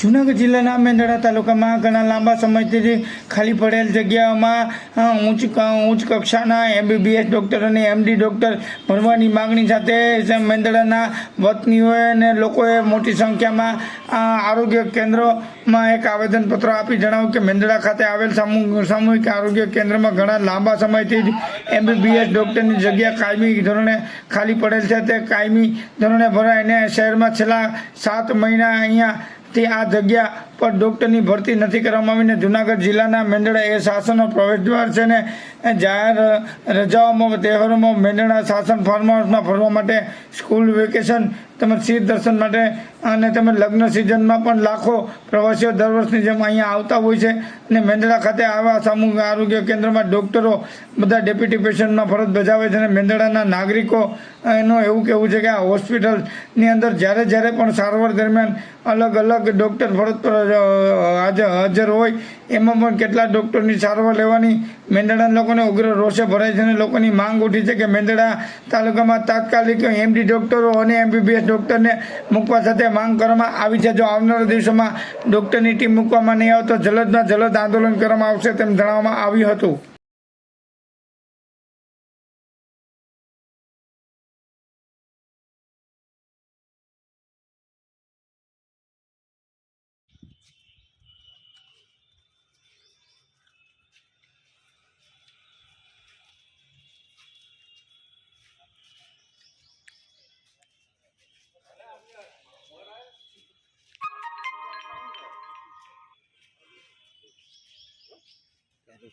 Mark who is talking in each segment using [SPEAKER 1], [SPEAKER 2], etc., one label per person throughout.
[SPEAKER 1] જૂનાગઢ જિલ્લાના મેંદડા તાલુકામાં ઘણા લાંબા સમયથી ખાલી પડેલ જગ્યાઓમાં ઉચ્ચ ઉચ્ચ કક્ષાના એમબીબીએસ ડૉક્ટર અને એમડી ડૉક્ટર ભરવાની માગણી સાથે મેંદડાના વતનીઓએ અને લોકોએ મોટી સંખ્યામાં આરોગ્ય કેન્દ્રોમાં એક આવેદનપત્ર આપી જણાવ્યું કે મેંદડા ખાતે આવેલ સામૂ, સામૂહિક આરોગ્ય કેન્દ્રમાં ઘણા લાંબા સમયથી જ એમબીબીએસ ડૉક્ટરની જગ્યા કાયમી ધોરણે ખાલી પડેલ છે. તે કાયમી ધોરણે ભરાય અને શહેરમાં છેલ્લા સાત મહિના અહીંયા થી આ જગ્યા પર ડૉક્ટરની ભરતી નથી કરવામાં આવીને જુનાગઢ જિલ્લાના મેંદડા એ શાસનનો પ્રવેશદ્વાર છે ને જાહેર રજાઓમાં, તહેવારોમાં મેંદડા શાસન ફાર્મ હાઉસમાં ફરવા માટે સ્કૂલ વેકેશન તેમજ શીત દર્શન માટે અને તમે લગ્ન સિઝનમાં પણ લાખો પ્રવાસીઓ દર વર્ષની જેમ અહીંયા આવતા હોય છે. અને મેંદડા ખાતે આવા સામૂહિક આરોગ્ય કેન્દ્રમાં ડૉક્ટરો બધા ડેપ્યુટી પેશન્ટમાં ફરજ બજાવે છે અને મેંદડાના નાગરિકો, એનું એવું કહેવું છે કે આ હોસ્પિટલની અંદર જ્યારે જ્યારે પણ સારવાર દરમિયાન અલગ અલગ ડૉક્ટર ફરજ પર હાજર હોય, એમાં પણ કેટલા ડૉક્ટરની સારવાર લેવાની, મેંદડાના લોકોને ઉગ્ર રોષે ભરાય છે અને લોકોની માંગ ઉઠી છે કે મેંદડા તાલુકામાં તાત્કાલિક એમડી ડૉક્ટરો અને એમબીબીએસ ડૉક્ટરને મૂકવા સાથે માંગ કરવામાં આવી છે. જો આવનારા દિવસોમાં ડૉક્ટરની ટીમ મૂકવામાં નહીં આવે તો જલદમાં જલદ આંદોલન કરવામાં આવશે તેમ જણાવવામાં આવ્યું હતું.
[SPEAKER 2] આજે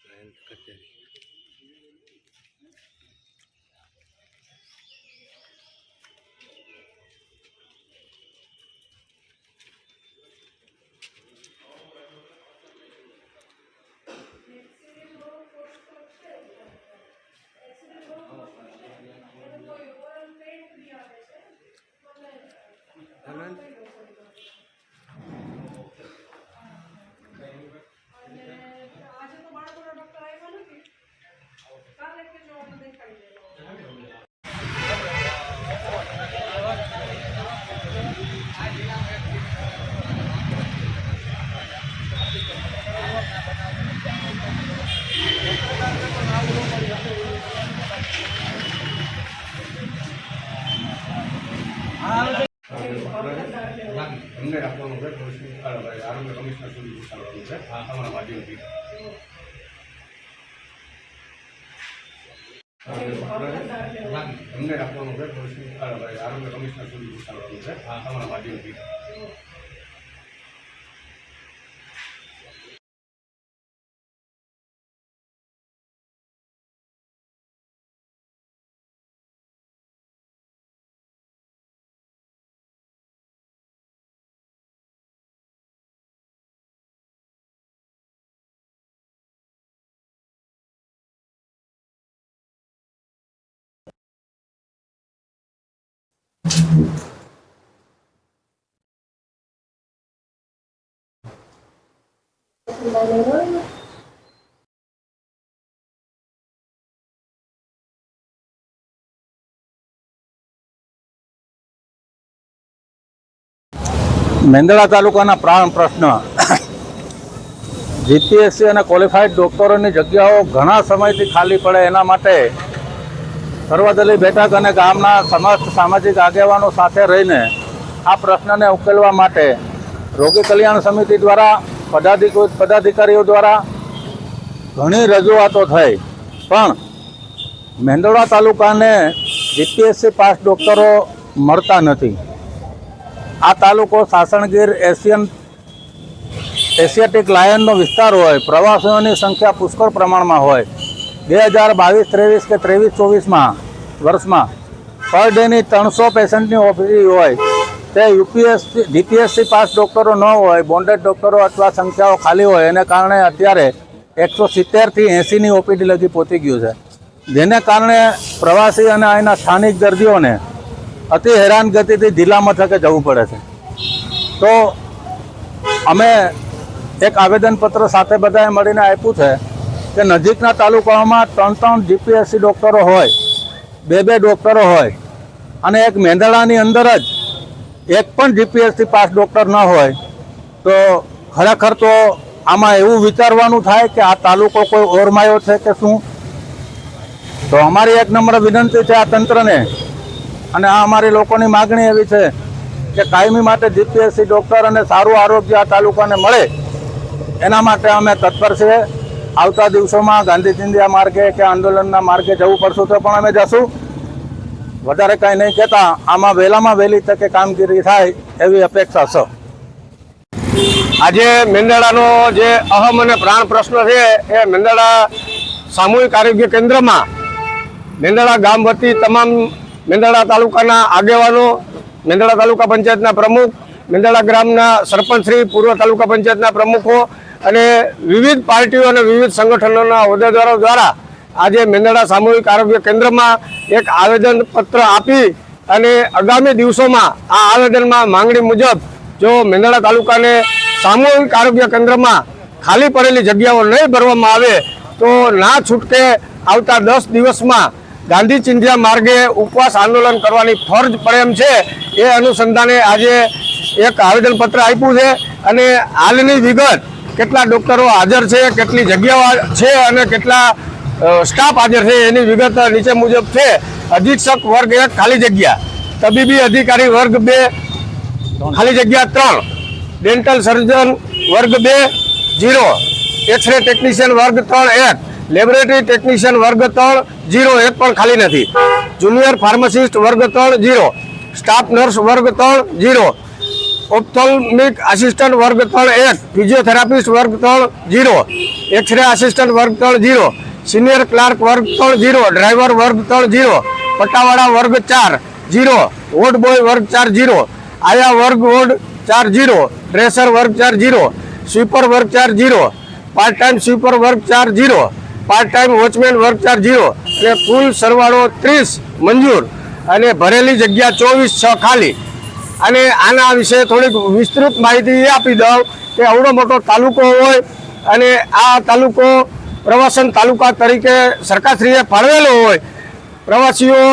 [SPEAKER 3] અમને રાખવાનું છે પોલીસની આરોગ્ય કમિશનર સુધી પહોંચાડવાનું છે
[SPEAKER 4] મેંદડા તાલુકાના પ્રાણ પ્રશ્ન. જીપીએસસી અને ક્વોલિફાઈડ ડૉક્ટરોની જગ્યાઓ ઘણા સમયથી ખાલી પડે એના માટે સર્વદલીય બેઠક અને ગામના સમસ્ત સામાજિક આગેવાનો સાથે રહીને આ પ્રશ્નને ઉકેલવા માટે રોગી કલ્યાણ સમિતિ દ્વારા પદાધિકૃત પદાધિકારીઓ દ્વારા ઘણી રજૂઆતો થઈ. પણ મેંદડા તાલુકાને જીપીએસસી પાસ ડૉક્ટરો મળતા નથી. આ તાલુકો સાસણગીર એશિયન, એશિયાટિક લાયનનો વિસ્તાર હોય, પ્રવાસીઓની સંખ્યા પુષ્કળ પ્રમાણમાં હોય. બે હજાર બાવીસ, ત્રેવીસ કે ત્રેવીસ ચોવીસમાં, વર્ષમાં પર ડેની ત્રણસો પેશન્ટની ઓપીડી હોય. તે યુપીએસસી જીપીએસસી પાસ ડૉક્ટરો ન હોય, બોન્ડેડ ડૉક્ટરો અથવા સંખ્યાઓ ખાલી હોય, એને કારણે અત્યારે એકસો સિત્તેરથી એંસીની ઓપીડી લગી પહોંચી ગયું છે. જેને કારણે પ્રવાસી અને અહીંના સ્થાનિક દર્દીઓને અતિ હેરાનગતિથી જિલ્લા મથકે જવું પડે છે. તો અમે એક આવેદનપત્ર સાથે બધાએ મળીને આપ્યું છે. કે નજીકના તાલુકાઓમાં ત્રણ ત્રણ જીપીએસસી ડૉક્ટરો હોય, બે બે ડૉક્ટરો હોય, અને એક મેંદડાની અંદર જ એક પણ જીપીએસસી પાસ ડૉક્ટર ન હોય, તો ખરેખર તો આમાં એવું વિચારવાનું થાય કે આ તાલુકો કોઈ ઓરમાયો છે કે શું? તો અમારી એક નંબર વિનંતી છે આ તંત્રને, અને આ અમારી લોકોની માગણી એવી છે કે કાયમી માટે જીપીએસસી ડૉક્ટર અને સારું આરોગ્ય આ તાલુકાને મળે, એના માટે અમે તત્પર છીએ. આવતા દિવસોમાં ગાંધી ચિંધ્યા માર્ગે કે આંદોલનના માર્ગે જવું પડશું તો પણ અમે જશું. વધારે કાંઈ નહીં કહેતા, આમાં વહેલામાં વહેલી તકે કામગીરી થાય એવી અપેક્ષા છે.
[SPEAKER 5] આજે મેંદડાનો જે અહમ અને પ્રાણ પ્રશ્ન છે, એ મેંદડા સામૂહિક આરોગ્ય કેન્દ્રમાં મેંદડા ગામ વતી તમામ મેંદડા તાલુકાના આગેવાનો, મેંદડા તાલુકા પંચાયતના પ્રમુખ, મેંદડા ગ્રામના સરપંચશ્રી પૂર્વ તાલુકા પંચાયતના પ્રમુખો અને વિવિધ પાર્ટીઓ અને વિવિધ સંગઠનોના હોદ્દેદારો દ્વારા આજે મેંદડા સામૂહિક આરોગ્ય કેન્દ્રમાં એક આવેદન પત્ર આપી અને આગામી દિવસોમાં આ આવેદનમાં માંગણી મુજબ જો મેંદડા તાલુકાને સામૂહિક આરોગ્ય કેન્દ્રમાં ખાલી પડેલી જગ્યાઓ નહીં ભરવામાં આવે તો ના છૂટકે આવતા દસ દિવસમાં ગાંધી ચિંધ્યા માર્ગે ઉપવાસ આંદોલન કરવાની ફરજ પડે એમ છે એ અનુસંધાને આજે એક આવેદનપત્ર આપ્યું છે અને હાલની વિગત કેટલા ડોક્ટરો હાજર છે, કેટલી જગ્યાઓ છે અને કેટલા સ્ટાફ હાજર છે એની વિગત નીચે મુજબ છે. અધિક્ષક વર્ગ એક, ખાલી જગ્યા. તબીબી અધિકારી વર્ગ બે, ખાલી જગ્યા ત્રણ. ડેન્ટલ સર્જન વર્ગ બે જીરો એક્સરે ટેકનિશિયન વર્ગ ત્રણ, એક. લેબોરેટરી ટેકનિશિયન વર્ગ ત્રણ જીરો એક પણ ખાલી નથી. જુનિયર ફાર્માસિસ્ટ વર્ગ ત્રણ જીરો સ્ટાફ નર્સ વર્ગ ત્રણ જીરો ઓપ્થોલ્મિક આસિસ્ટન્ટ વર્ગ ત્રણ એક ફિઝિયોથેરાપિસ્ટ વર્ગ ત્રણ જીરો એક્સરે આસિસ્ટન્ટ વર્ગ ત્રણ જીરો સિનિયર ક્લાર્ક વર્ગ ત્રણ જીરો ડ્રાઈવર વર્ગ ત્રણ જીરો પટ્ટાવાળા વર્ગ ચાર જીરો વોર્ડ બોય વર્ગ ચાર જીરો, આયા વર્ગ વોર્ડ ચાર જીરો ડ્રેસર વર્ગ ચાર જીરો સ્વીપર વર્ગ ચાર જીરો પાર્ટ ટાઈમ સ્વીપર વર્ગ ચાર જીરો પાર્ટ ટાઈમ વોચમેન વર્ગ ચાર જીરો અને કુલ સરવાળો ત્રીસ મંજૂર અને ભરેલી જગ્યા ચોવીસ છ ખાલી. અને આના વિશે થોડીક વિસ્તૃત માહિતી એ આપી દઉં કે અવડો મોટો તાલુકો હોય અને આ તાલુકો પ્રવાસન તાલુકા તરીકે સરકારશ્રીએ ફાળવેલો હોય. પ્રવાસીઓ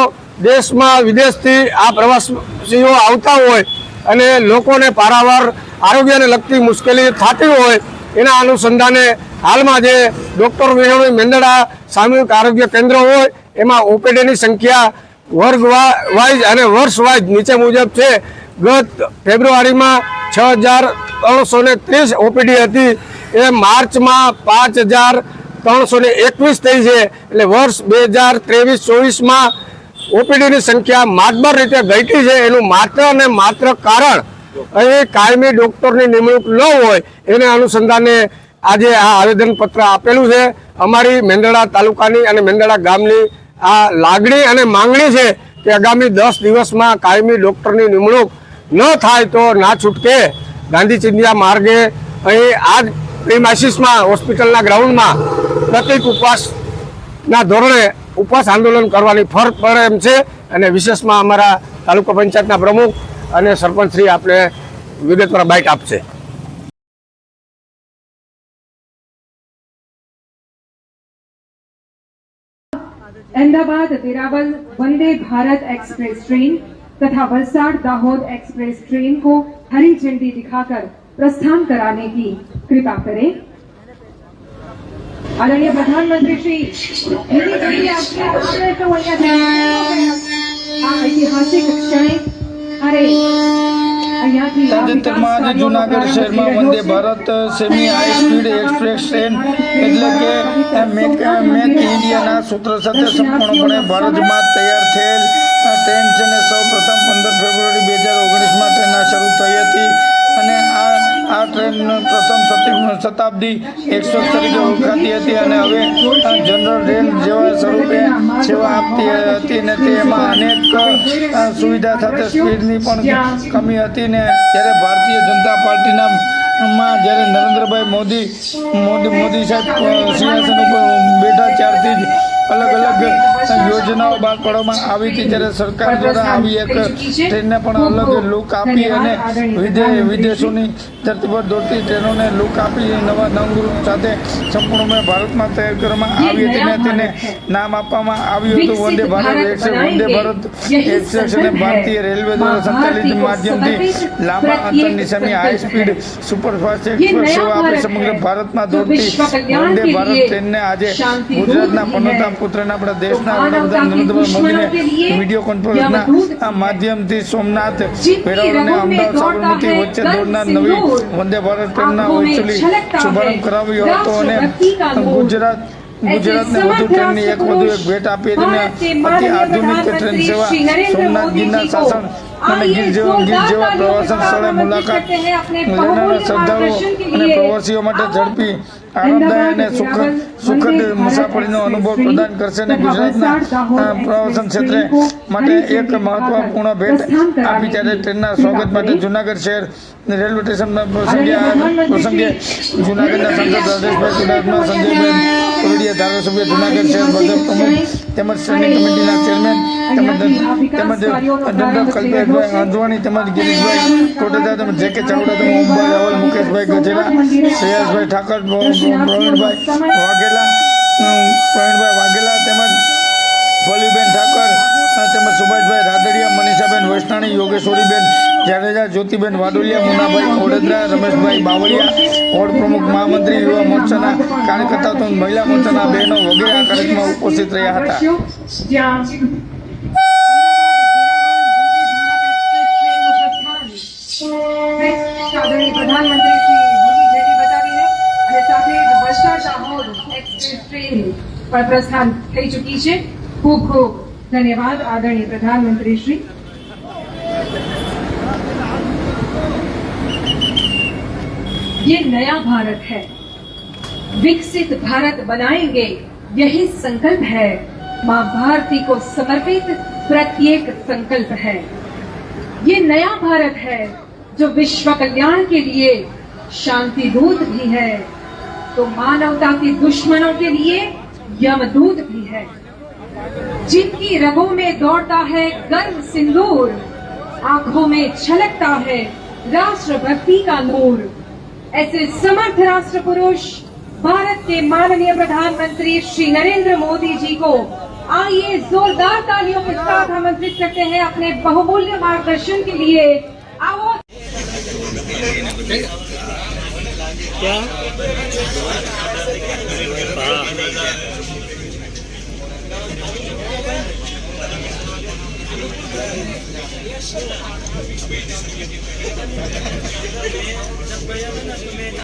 [SPEAKER 5] દેશમાં વિદેશથી આ પ્રવાસીઓ આવતા હોય અને લોકોને પારાવાર આરોગ્યને લગતી મુશ્કેલી થતી હોય એના અનુસંધાને હાલમાં જે ડૉક્ટર વિહોણી મેંદડા સામૂહિક આરોગ્ય કેન્દ્ર હોય, એમાં ઓપીડીની સંખ્યા વર્ગ વાઇઝ અને વર્ષ વાઇઝ નીચે મુજબ છે. ગત ફેબ્રુઆરીમાં છ હજાર ત્રણસો ને ત્રીસ ઓપીડી હતી. એ માર્ચમાં પાંચ હજાર ત્રણસો ને એકવીસ થઈ છે. એટલે વર્ષ બે હજાર ત્રેવીસ ચોવીસમાં ઓપીડીની સંખ્યા માતબર રીતે ઘટી છે. એનું માત્ર અને માત્ર કારણ અહીં કાયમી ડૉક્ટરની નિમણૂક ન હોય એને અનુસંધાને આજે આ આવેદનપત્ર આપેલું છે. અમારી મેંદડા તાલુકાની અને મેંદડા ગામની આ લાગણી અને માંગણી છે કે આગામી દસ દિવસમાં કાયમી ડૉક્ટરની નિમણૂક ન થાય તો ના છૂટકે ગાંધી ચિંધ્યા માર્ગે અહીં આ પ્રિમાઇસીસમાં, હોસ્પિટલના ગ્રાઉન્ડમાં પ્રત્યેક ઉપવાસના ધોરણે ઉપવાસ આંદોલન કરવાની ફર પડે એમ છે અને વિશેષમાં અમારા તાલુકા પંચાયતના પ્રમુખ અને સરપંચશ્રી આપણે વિગતવાર બાઇટ આપશે.
[SPEAKER 6] અમદાવાદ વેરાવલ વંદે ભારત એક્સપ્રેસ ટ્રેન तथा वलसाड दाहोद एक्सप्रेस ट्रेन को हरी झंडी दिखाकर प्रस्थान कराने की कृपा करें आदरणीय प्रधानमंत्री श्री લીલી ઝંડી આપશે આપણે તો અહીંયા આ ઐતિહાસિક ક્ષણે અરે અહીંયાથી આ
[SPEAKER 1] તાજેતરમાં
[SPEAKER 6] વિકાસ
[SPEAKER 1] આજે જુનાગઢ
[SPEAKER 6] કાર્યો
[SPEAKER 1] શહેરમાં
[SPEAKER 6] ચાલી
[SPEAKER 1] વંદે
[SPEAKER 6] રહ્યો છે.
[SPEAKER 1] Bharat semi high speed express train એટલે કે મેક મેક ઇન્ડિયાના સૂત્ર સાથે સંપૂર્ણપણે ભારતમાં તૈયાર થયેલ ટ્રેન છે ને સૌ પ્રથમ પંદર ફેબ્રુઆરી બે હજાર ઓગણીસમાં ટ્રેન આ શરૂ થઈ હતી અને આ આ ટ્રેનનો પ્રથમ શતાબ્દી એકસો તરીકે ઓળખાતી હતી અને હવે જનરલ ટ્રેન જેવા સ્વરૂપે સેવા આપતી હતી ને તેમાં અનેક સુવિધા સાથે સ્પીડની પણ કમી હતી ને જ્યારે ભારતીય જનતા પાર્ટીના માં જ્યારે નરેન્દ્રભાઈ મોદી મોદી મોદી સાહેબ સિંહાસન ઉપર બેઠા ત્યારથી જ અલગ અલગ યોજનાઓ બહાર પાડવામાં આવી હતી ત્યારે સરકાર દ્વારા આવી એક ટ્રેનને પણ અલગ લુક આપી અને વિદે- વિદેશોની ધરતી પર દોડતી ટ્રેનોને લુક આપી નવા નવગૃહ સાથે સંપૂર્ણપણે ભારતમાં તૈયાર કરવામાં આવી હતી અને તેને નામ આપવામાં આવ્યું હતું. વંદે ભારત એક્સપ્રેસ વંદે ભારત એક્સપ્રેસ અને ભારતીય રેલવે દ્વારા સંચાલિત માધ્યમથી લાંબા અંતરની સમી હાઈ સ્પીડ સુપરફાસ્ટ એક્સપ્રેસ સેવા આપી સમગ્ર ભારતમાં દોડતી વંદે ભારત ટ્રેનને આજે ગુજરાતના પનોતા પુત્રના આપણા દેશના મોદીને વીડિયો કોન્ફરન્સના માધ્યમથી સોમનાથ વેરાવળ અને અમદાવાદ સાબરમતી વચ્ચે દોડનાર નવી વંદે ભારત ટ્રેનના વર્ચ્યુઅલી શુભારંભ કરાવ્યો હતો અને ગુજરાત ગુજરાતને વધુ ટ્રેનની એક વધુ એક ભેટ આપી અને અતિ આધુનિક ટ્રેન સેવા સોમનાથ ગીરના શાસન અને ગીર જેવા ગીર જેવા પ્રવાસન સ્થળે મુલાકાત લેનારા શ્રદ્ધાળુઓ અને પ્રવાસીઓ માટે ઝડપી આનંદદાય અને સુખદ સુખદ મુસાફરીનો અનુભવ પ્રદાન કરશે અને ગુજરાતના પ્રવાસન ક્ષેત્રે માટે એક મહત્વપૂર્ણ ભેટ આપી ત્યારે ટ્રેનના સ્વાગત માટે જુનાગઢ શહેર રેલવે સ્ટેશન પ્રસંગે પ્રસંગે જુનાગઢના સાંસદ રાજેશભાઈ ચુડાસમા સંજયભાઈ ધારાસભ્ય જુનાગઢ શહેર ભાજપ પ્રમુખ તેમજ સ્ટેન્ડિંગ કમિટીના ચેરમેન તેમજ તેમજ ડોક્ટર કલ્પેશભાઈ આંધવાણી તેમજ ગિરીશભાઈ કોટેદા તેમજ જે કે ચાવડા તેમજ મુંબઈ રાવલ મુકેશભાઈ ગજેરા શ્રેયસભાઈ ઠાકર પ્રવીણભાઈ વાઘેલા પ્રવીણભાઈ વાઘેલા તેમજ ફલીબેન ઠાકર તેમજ સુભાષભાઈ રાદડિયા મનીષાબેન વૈષ્ણાણી યોગેશ્વરીબેન જાડેજા, જ્યોતિબેન વાડુલિયા, મુનાભાઈ ઓડેદરા રમેશભાઈ બાવળિયા, વોર્ડ પ્રમુખ મહામંત્રી, યુવા મોરચાના કાર્યકર્તાઓ તેમજ મહિલા મોરચાના બહેનો વગેરે આ કાર્યક્રમમાં ઉપસ્થિત રહ્યા હતા.
[SPEAKER 6] પણ પ્રસ્થાન થઈ ચૂકી છે ખૂબ ખૂબ ધન્યવાદ આદરણીય પ્રધાનમંત્રી શ્રી ये नया भारत है। विकसित भारत बनाएँगे, यही संकल्प है। माँ भारती को समर्पित प्रत्येक संकल्प है। ये नया भारत है, जो विश्व कल्याण के लिए शांति दूत भी है। तो मानवता के दुश्मनों के लिए यमदूत भी है। जिनकी रगों में दौड़ता है गर्व सिंदूर, आँखों में छलकता है राष्ट्रभक्ति का नूर। ऐसे समर्थ राष्ट्र पुरुष भारत के माननीय प्रधानमंत्री श्री नरेंद्र मोदी जी को आइए जोरदार तालियों के साथ आमंत्रित करते हैं अपने बहुमूल्य मार्गदर्शन के लिए आओ
[SPEAKER 7] क्या Thank you. Las huellas de.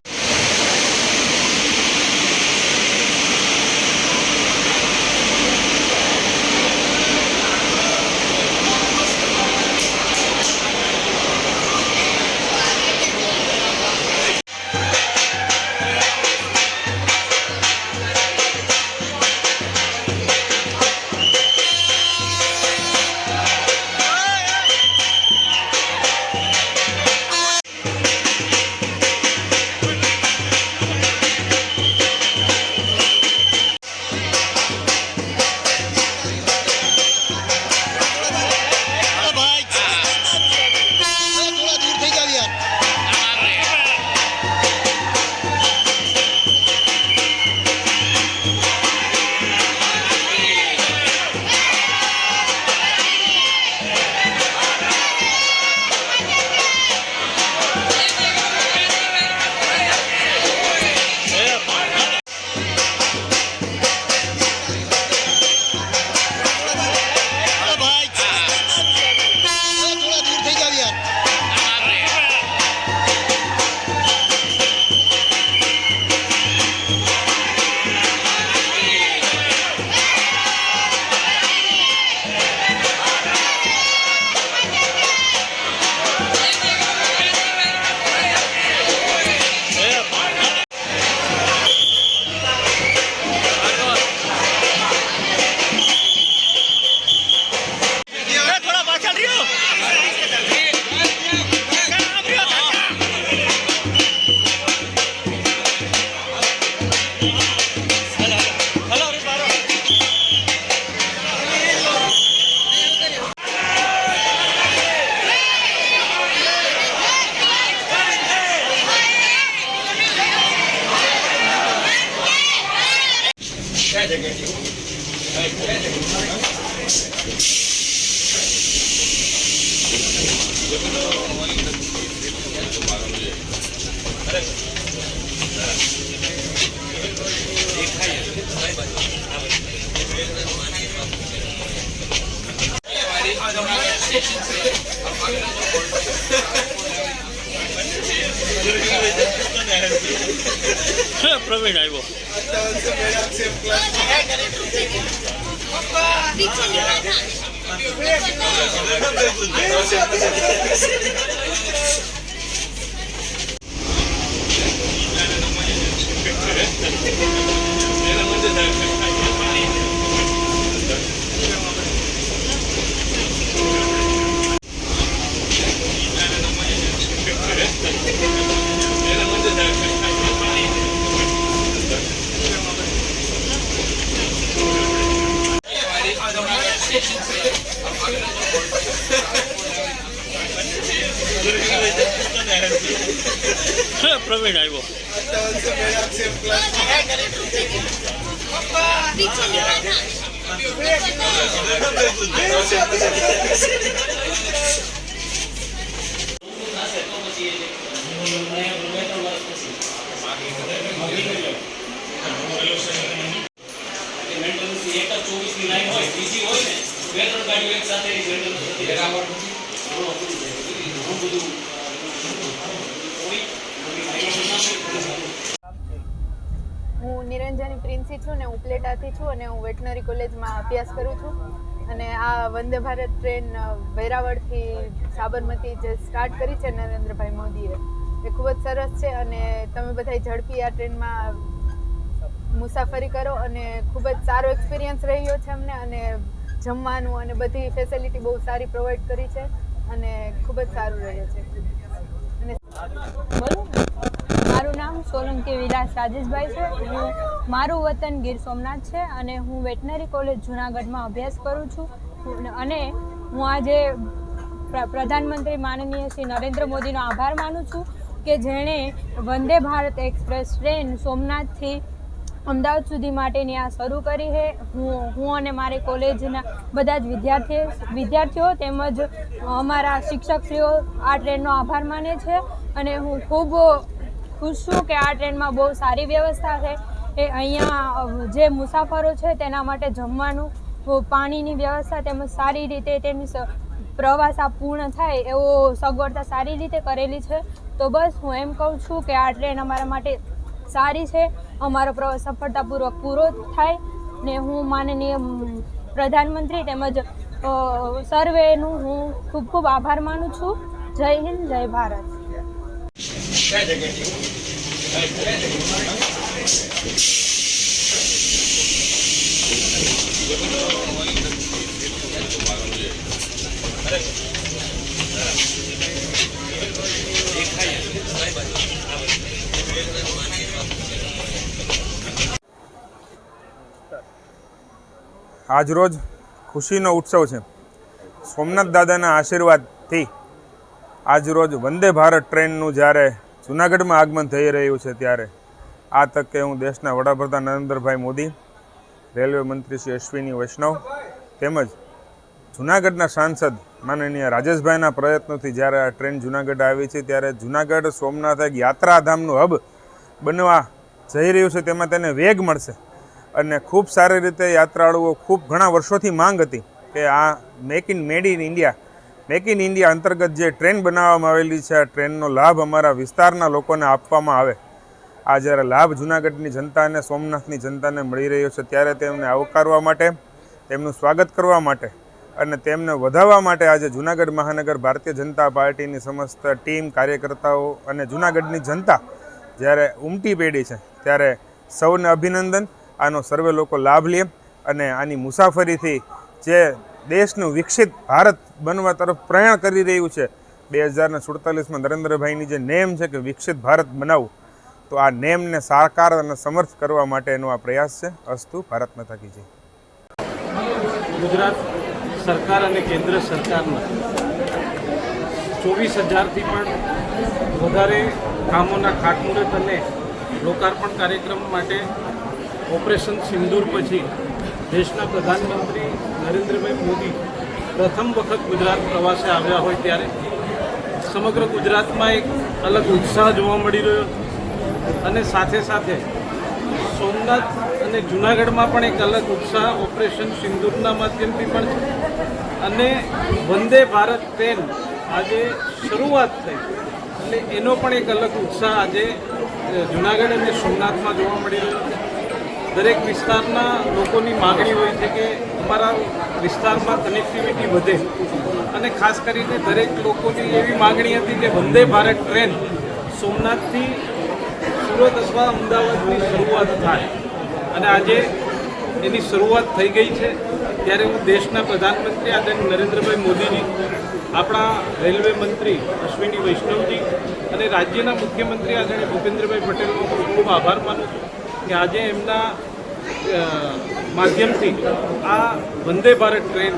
[SPEAKER 7] Pravin આવ્યો પ્રવીણ
[SPEAKER 8] હું નિરંજની પ્રિન્સી છું ને ઉપલેટાથી છું અને હું વેટનરી કોલેજમાં અભ્યાસ કરું છું. અને આ વંદે ભારત ટ્રેન વેરાવળથી સાબરમતી જે સ્ટાર્ટ કરી છે નરેન્દ્રભાઈ મોદીએ, એ ખૂબ જ સરસ છે અને તમે બધા ઝડપી આ ટ્રેનમાં મુસાફરી કરો અને ખૂબ જ સારો એક્સપિરિયન્સ રહ્યો છે અમને અને જમવાનું અને બધી ફેસિલિટી બહુ સારી પ્રોવાઈડ કરી છે અને ખૂબ જ સારું રહે છે. અને
[SPEAKER 9] મારું નામ સોલંકી વિલાસ રાજેશભાઈ છે. હું મારું વતન ગીર સોમનાથ છે અને હું વેટનરી કોલેજ જુનાગઢમાં અભ્યાસ કરું છું. અને હું આજે પ્ર- પ્રધાનમંત્રી માનનીય શ્રી નરેન્દ્ર મોદીનો આભાર માનું છું કે જેણે વંદે ભારત એક્સપ્રેસ ટ્રેન સોમનાથથી અમદાવાદ સુધી માટેની આ શરૂ કરી છે. હું હું અને મારી કોલેજના બધા જ વિદ્યાર્થીઓ વિદ્યાર્થીઓ તેમજ અમારા શિક્ષકશ્રીઓ આ ટ્રેનનો આભાર માને છે. અને હું ખૂબ ખુશ છું કે આ ટ્રેનમાં બહુ સારી વ્યવસ્થા છે. એ અહીંયા જે મુસાફરો છે તેના માટે જમવાનું પાણીની વ્યવસ્થા તેમજ સારી રીતે તેમની પ્રવાસ આ પૂર્ણ થાય એવો સગવડતા સારી રીતે કરેલી છે. તો બસ હું એમ કહું છું કે આ ટ્રેન અમારા માટે સારી છે. અમારો પ્રવાસ સફળતાપૂર્વક પૂરો થાય ને હું માનનીય પ્રધાનમંત્રી તેમજ સર્વેનું હું ખૂબ ખૂબ આભાર માનું છું. જય હિન્દ, જય ભારત.
[SPEAKER 10] આજરોજ ખુશીનો ઉત્સવ છે. સોમનાથ દાદાના આશીર્વાદથી આજરોજ વંદે ભારત ટ્રેનનું જ્યારે જૂનાગઢમાં આગમન થઈ રહ્યું છે ત્યારે. આ તકે હું દેશના વડાપ્રધાન નરેન્દ્રભાઈ મોદી, રેલવે મંત્રી શ્રી અશ્વિની વૈષ્ણવ તેમજ જૂનાગઢના સાંસદ માનનીય રાજેશભાઈના પ્રયત્નોથી જ્યારે આ ટ્રેન જૂનાગઢ આવી છે ત્યારે જૂનાગઢ સોમનાથ એક યાત્રાધામનું હબ બનવા જઈ રહ્યું છે, તેમાં તેને વેગ મળશે. અને ખૂબ સારી રીતે યાત્રાળુઓ ખૂબ ઘણા વર્ષોથી માંગ હતી કે આ make in made in India make in India અંતર્ગત જે ટ્રેન બનાવવામાં આવેલી છે, આ ટ્રેનનો લાભ અમારા વિસ્તારના લોકોને આપવામાં આવે. આ જ્યારે લાભ જૂનાગઢની જનતા અને સોમનાથની જનતાને મળી રહ્યો છે, ત્યારે તેમને આવકારવા માટે, તેમનું સ્વાગત કરવા માટે અને તેમને વધાવવા માટે આજે જૂનાગઢ મહાનગર ભારતીય જનતા પાર્ટીની સમસ્ત ટીમ, કાર્યકર્તાઓ અને જૂનાગઢની જનતા જ્યારે ઉમટી પેઢી છે, ત્યારે સૌને અભિનંદન. આનો સર્વે લોકો લાભ લે અને આની મુસાફરીથી જે દેશનું વિકસિત ભારત બનવા તરફ પ્રયાણ કરી રહ્યું છે. બે હજારના સુડતાલીસમાં નરેન્દ્રભાઈની જે નેમ છે કે વિકસિત ભારત બનાવવું, તો આ નેમને સાકાર અને સમર્થ કરવા માટેનો આ પ્રયાસ છે. અસ્તુ ભારત માતા કી જય.
[SPEAKER 11] ગુજરાત સરકાર અને કેન્દ્ર સરકારના ચોવીસ હજારથી પણ વધારે કામોના ખાતમુહૂર્ત અને લોકાર્પણ કાર્યક્રમ માટે ઓપરેશન સિંદૂર પછી દેશના પ્રધાનમંત્રી નરેન્દ્રભાઈ મોદી પ્રથમ વખત ગુજરાત પ્રવાસે આવ્યા હોય ત્યારે સમગ્ર ગુજરાતમાં એક અલગ ઉત્સાહ જોવા મળી રહ્યો અને સાથે સાથે સોમનાથ અને જૂનાગઢમાં પણ એક અલગ ઉત્સાહ ઓપરેશન સિંદૂરના માધ્યમથી પણ છે. અને વંદે ભારત ટ્રેન આજે શરૂઆત થઈ. એટલે એનો પણ એક અલગ ઉત્સાહ આજે જુનાગઢ અને સોમનાથમાં જોવા મળી રહ્યો છે. દરેક વિસ્તારના લોકોની માગણી હોય છે કે અમારા વિસ્તારમાં કનેક્ટિવિટી વધે. અને ખાસ કરીને દરેક લોકોની એવી માગણી હતી કે વંદે ભારત ટ્રેન સોમનાથથી સુરત અથવા અમદાવાદની શરૂઆત થાય. અને આજે એની શરૂઆત થઈ ગઈ છે. ત્યારે હું દેશના પ્રધાનમંત્રી આદરણીય નરેન્દ્રભાઈ મોદીજી આપણા રેલવે મંત્રી અશ્વિની વૈષ્ણવજી અને રાજ્યના મુખ્યમંત્રી આદરણીય ભૂપેન્દ્રભાઈ પટેલનો ખૂબ ખૂબ આભાર માનું છું કે આજે એમના માધ્યમથી આ વંદે ભારત ટ્રેન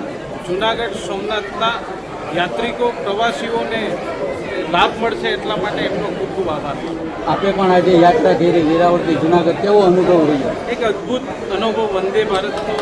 [SPEAKER 11] જૂનાગઢ સોમનાથના યાત્રિકો પ્રવાસીઓને લાભ મળશે એટલા માટે એમનો ખૂબ ખૂબ આભાર.
[SPEAKER 7] આપે પણ આજે યાત્રા કરી વેરાવળથી જુનાગઢ કેવો અનુભવ રહ્યો?
[SPEAKER 11] એક અદ્ભુત અનુભવ વંદે ભારતનો.